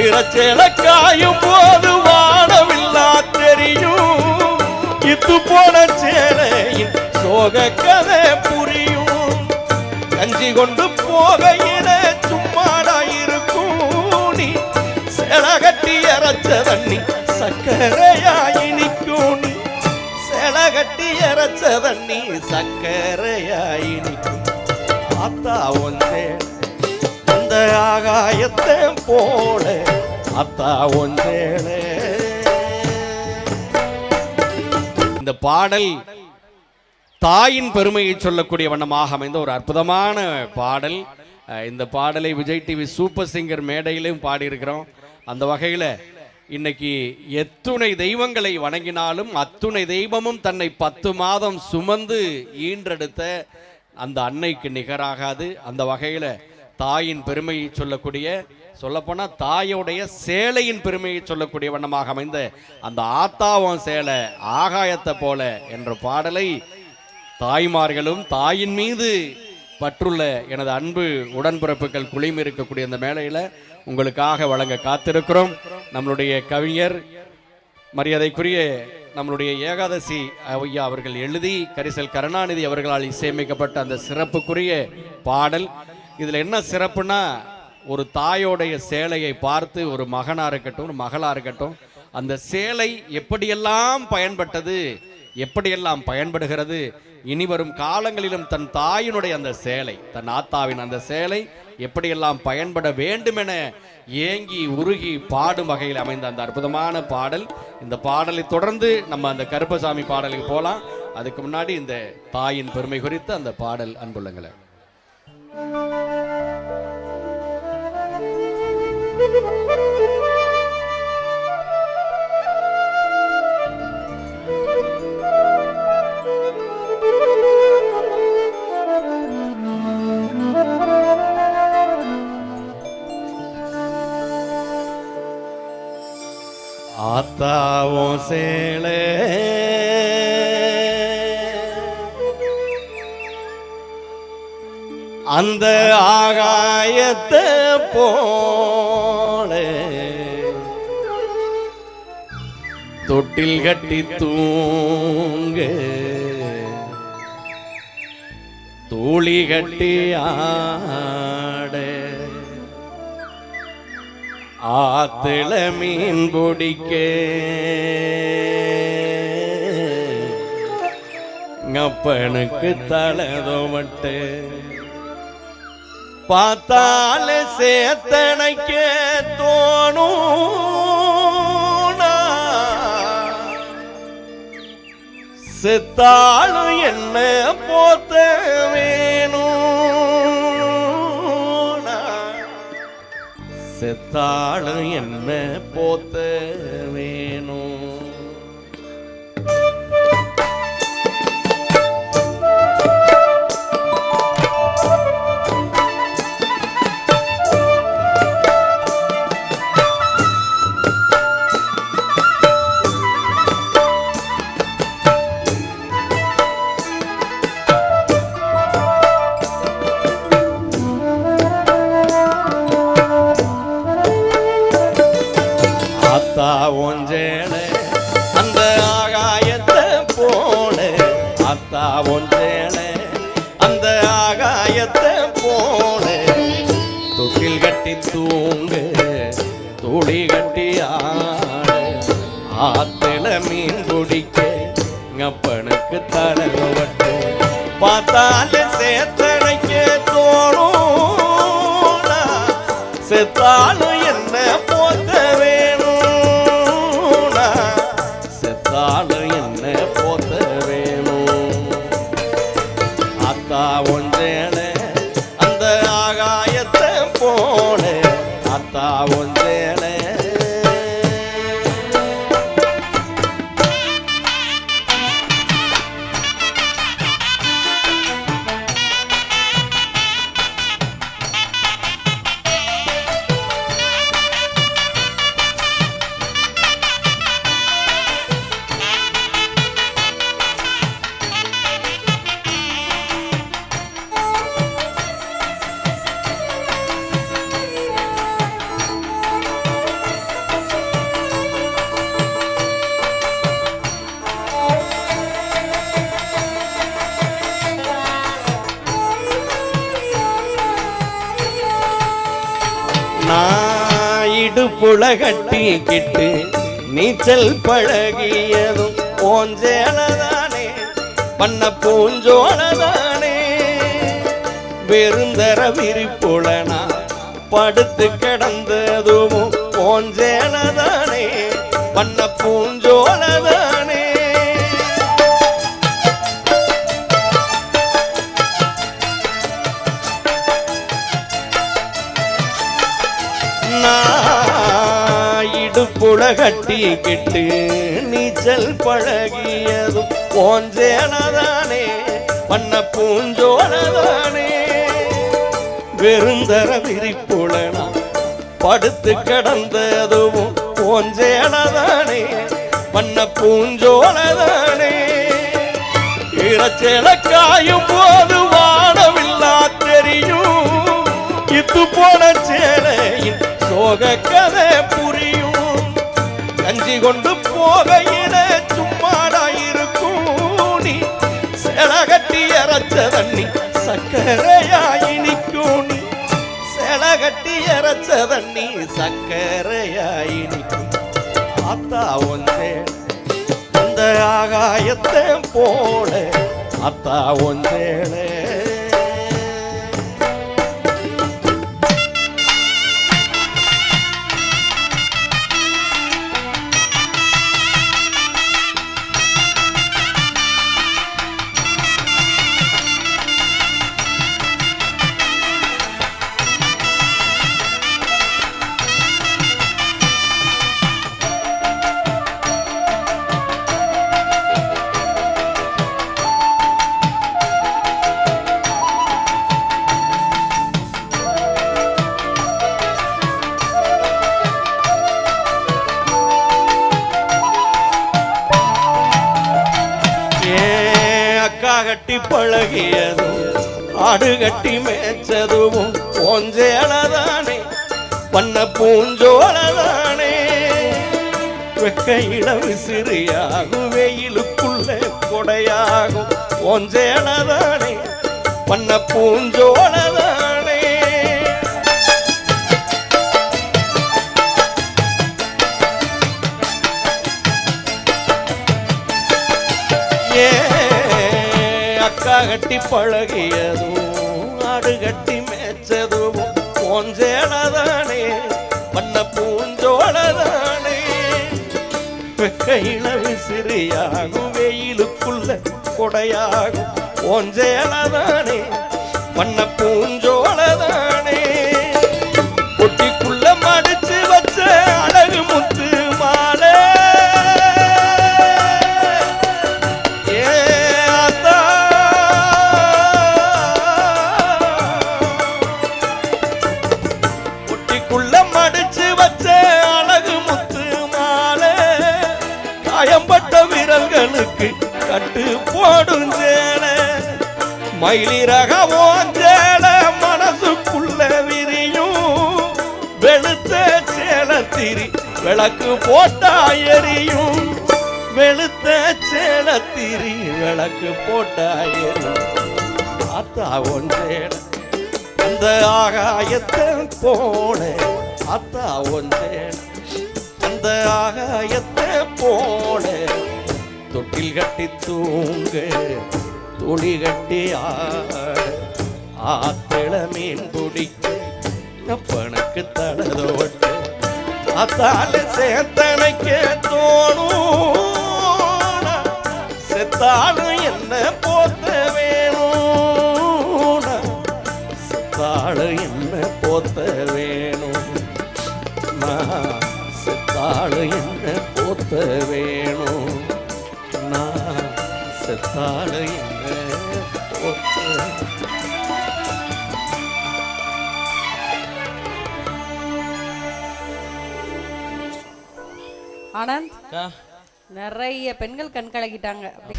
ஈரச்சேல காயும் போது வானவில்லா தெரியும். இத்து போன சேலையின் சோக கதை புரியும். கஞ்சி கொண்டு போகையில சும்மாடா இருக்கும். நீ சேல கட்டி இறச்ச தண்ணி சக்கரையாயி நிற்கும் நீ சேல கட்டி இறச்ச தண்ணி சக்கரையாயி நிற்கும் ஆத்தா ஒன்றே அந்த ஆகாயத்தை போல அத்தா ஒன்றேளே இந்த பாடல் தாயின் பெருமையை சொல்லக்கூடிய வண்ணமாக அமைந்த ஒரு அற்புதமான பாடல். இந்த பாடலை விஜய் டிவி சூப்பர் சிங்கர் மேடையிலும் பாடியிருக்கிறோம். அந்த வகையில் இன்னைக்கு எத்துணை தெய்வங்களை வணங்கினாலும் அத்துணை தெய்வமும் தன்னை பத்து மாதம் சுமந்து ஈன்றெடுத்த அந்த அன்னைக்கு நிகராகாது. அந்த வகையில் தாயின் பெருமையை சொல்லக்கூடிய சொல்லப்போனால் தாயோடைய சேலையின் பெருமையை சொல்லக்கூடிய வண்ணமாக அமைந்த அந்த ஆத்தாவம் சேலை ஆகாயத்தை போல என்ற பாடலை தாய்மார்களும் தாயின் மீது பற்றுள்ள எனது அன்பு உடன்பிறப்புகள் குளிம் இருக்கக்கூடிய அந்த மேலையில் உங்களுக்காக வழங்க காத்திருக்கிறோம். நம்மளுடைய கவிஞர் மரியாதைக்குரிய நம்மளுடைய ஏகாதசி ஐயா அவர்கள் எழுதி கரிசல் கருணாநிதி அவர்களால் இசையமைக்கப்பட்ட அந்த சிறப்புக்குரிய பாடல். இதில் என்ன சிறப்புனா ஒரு தாயோடைய சேலையை பார்த்து ஒரு மகனாக இருக்கட்டும் ஒரு மகளாக இருக்கட்டும் அந்த சேலை எப்படியெல்லாம் பயன்பட்டது எப்படியெல்லாம் பயன்படுகிறது இனி வரும் காலங்களிலும் தன் தாயினுடைய அந்த சேலை தன் ஆத்தாவின் அந்த சேலை எப்படியெல்லாம் பயன்பட வேண்டும் என ஏங்கி உருகி பாடும் வகையில் அமைந்த அந்த அற்புதமான பாடல். இந்த பாடலை தொடர்ந்து நம்ம அந்த கருப்பசாமி பாடலுக்கு போகலாம் அதுக்கு முன்னாடி இந்த தாயின் பெருமை குறித்து அந்த பாடல் அன்புள்ளங்களை. ஆத்தாவும் சேலே. அந்த ஆகாயத்தை போ தொட்டில் கட்டி தூங்க. தூளி கட்டி ஆட. ஆத்துல மீன் பிடிக்க. அப்பனுக்கு தலைதோமட்டு பார்த்தால சேத்தனை செத்தாலும் என்ன போத்த வேணும்? செத்தாலும் என்ன போத்த வேணும் ஆத்தா ஒன்றேனே. அந்த ஆகாயத்தை போனே ஆத்தா ஒன்றேனே. அந்த ஆகாயத்தை போனே தொட்டில் கட்டி தூங்கு துளி கட்டி ஆட. ஆத்துல மீன் பிடிக்க ngப்பனுக்கு தலைவட்டு பார்த்தால சேர்த்த போத்த புலகட்டி கிட்டு நீச்சல் பழகியதும் ஓஞ்சேலதானே பண்ண பூஞ்சோலதானே. வெறுந்தர விரிப்புலனா படுத்து கிடந்ததும் ஓஞ்சேலதானே பண்ண பூஞ்சோலதானே. கட்டிக்கிட்டு நீச்சல் பழகியதும் போஞ்சேனதானே பண்ண பூஞ்சோனதானே வெறுந்தர விரிப்புலனா படுத்து கடந்ததுவும் போஞ்சேனதானே பண்ண பூஞ்சோனதானே இறச்சேல காயும் போது வானவில்லா தெரியும். இத்து போன சேலையின் சோக கதை புரியும். கஞ்சி கொண்டு போகையில சும்மாடா இருக்கும் நீ. சேல கட்டி இறச்ச தண்ணி சக்கரையாயினிக்கும் நீ. சேல கட்டி இறச்ச தண்ணி சக்கரையாயினிக்கும் ஆத்தா ஒன்றே இந்த ஆகாயத்தை போல. அத்தா ஒன்றேளே பழகியதும் ஆடு கட்டி மேய்ச்சதும் போஞ்சேலதானே பண்ண பூஞ்சோலதானே. இளவு சிறியாகும் வெயிலுக்குள்ள கொடையாகும் போஞ்சேலதானே பண்ண பூஞ்சோலதானே. கட்டி பழகியதும் ஆடு கட்டி மேய்ச்சதும் போஞ்சேலதானே பண்ண பூஞ்சோலதானே. வெக்கையில விசிறியாகும் வெயிலுக்குள்ள கொடையாகும் போஞ்சேலதானே பண்ண பூஞ்சோலதானே. கட்டு போடும் சேலை மயிலிறக ஓஞ்சேல மனசுக்குள்ள விரியும். வெளுத்த சேலத்திரி விளக்கு போட்டா எரியும். வெளுத்த சேலத்திரி விளக்கு போட்டா எரியும். ஆத்தா ஒன்றேட அந்த ஆகாயத்தை போன அத்தா ஒன்றேட அந்த ஆகாயத்தை போன கட்டில் கட்டி தூங்க துணி கட்டி ஆட ஆத்திள மீன் பிடிக்க பணக்கு தடதோட்டு அத்தால சேத்தனைக்கே தோணும் செத்தாலும் ஆனந்த் நிறைய பெண்கள் கண் கலக்கிட்டாங்க. அப்படி